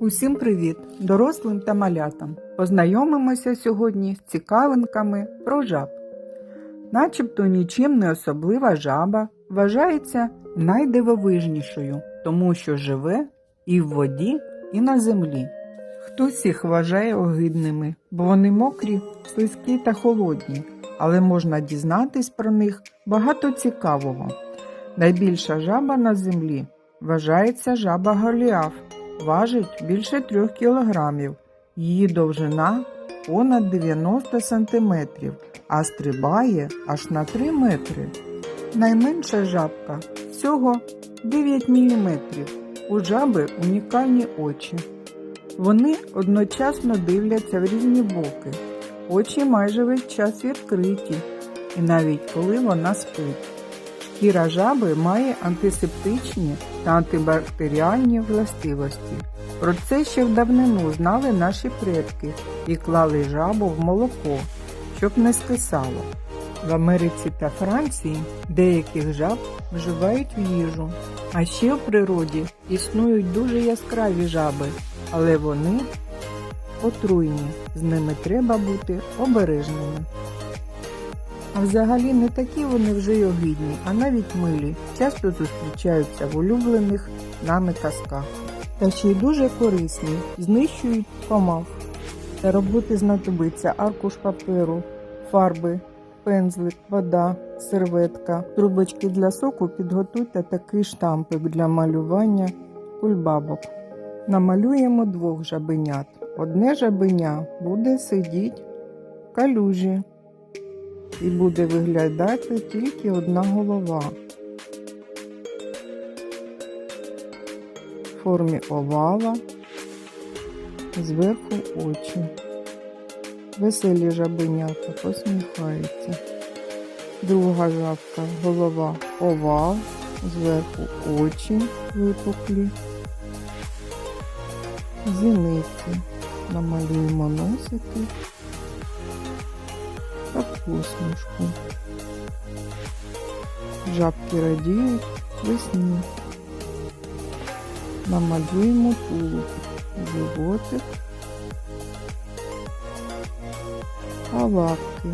Усім привіт, дорослим та малятам. Познайомимося сьогодні з цікавинками про жаб. Начебто нічим не особлива жаба вважається найдивовижнішою, тому що живе і в воді, і на землі. Хтось їх вважає огидними, бо вони мокрі, слизькі та холодні, але можна дізнатись про них багато цікавого. Найбільша жаба на землі вважається жаба Голіаф, важить більше 3 кілограмів. Її довжина понад 90 сантиметрів, а стрибає аж на 3 метри. Найменша жабка всього 9 міліметрів. У жаби унікальні очі. Вони одночасно дивляться в різні боки. Очі майже весь час відкриті, і навіть коли вона спить. Шкіра жаби має антисептичні та антибактеріальні властивості. Про це ще в давнину знали наші предки і клали жабу в молоко, щоб не скисало. В Америці та Франції деяких жаб вживають в їжу. А ще в природі існують дуже яскраві жаби, але вони отруйні, з ними треба бути обережними. А взагалі не такі вони вже й огидні, а навіть милі, часто зустрічаються в улюблених нами казках. Та ще й дуже корисні, знищують комах. Для роботи знадобиться аркуш паперу, фарби, пензлик, вода, серветка, трубочки для соку підготуйте такий штампик для малювання кульбабок. Намалюємо двох жабенят. Одне жабеня буде сидіти в калюжі і буде виглядати тільки одна голова. В формі овала, зверху очі. Веселі жабенята посміхаються. Друга жабка, голова овал, зверху очі випуклі. Зіниці. Намалюємо носики та посмішку. Жабки радіють весні. Намалюємо тулуб, животик та лапки.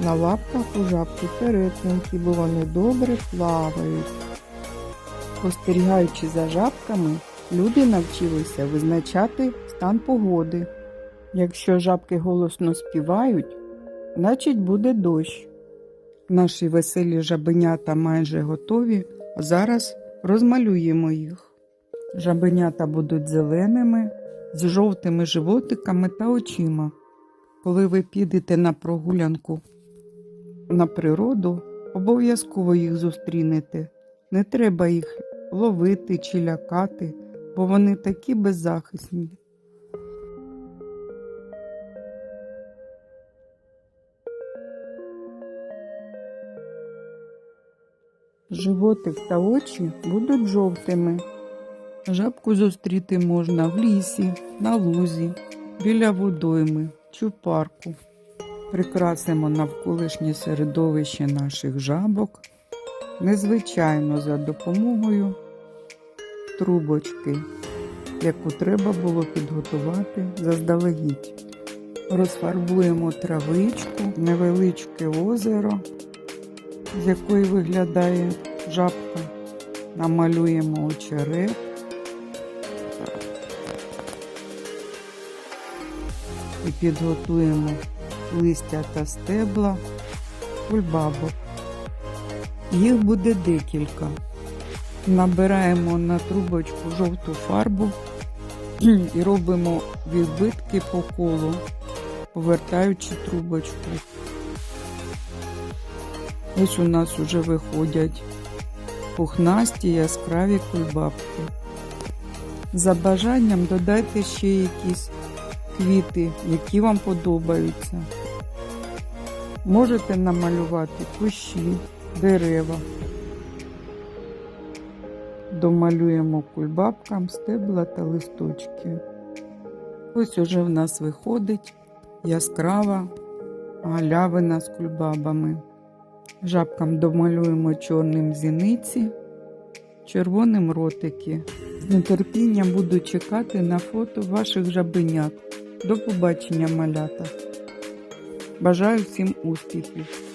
На лапках у жабки перетинки, бо вони добре плавають. Спостерігаючи за жабками, люди навчилися визначати стан погоди. Якщо жабки голосно співають, значить буде дощ. Наші веселі жабенята майже готові. Зараз розмалюємо їх. Жабенята будуть зеленими, з жовтими животиками та очима. Коли ви підете на прогулянку на природу, обов'язково їх зустрінете. Не треба їх ловити чи лякати, бо вони такі беззахисні. Животик та очі будуть жовтими. Жабку зустріти можна в лісі, на лузі, біля водойми чи в парку. Прикрасимо навколишнє середовище наших жабок, незвичайно за допомогою трубочки, яку треба було підготувати заздалегідь. Розфарбуємо травичку, невеличке озеро з якої виглядає жабка. Намалюємо очерет. І підготуємо листя та стебла кульбабок. Їх буде декілька. Набираємо на трубочку жовту фарбу і робимо відбитки по колу, повертаючи трубочку. Ось у нас уже виходять пухнасті яскраві кульбабки. За бажанням додайте ще якісь квіти, які вам подобаються. Можете намалювати кущі, дерева. Домалюємо кульбабкам стебла та листочки. Ось уже в нас виходить яскрава галявина з кульбабами. Жабкам домалюємо чорним зіниці, червоним ротики, З нетерпінням буду чекати на фото ваших жабенят. До побачення, малята. Бажаю всім успіхів!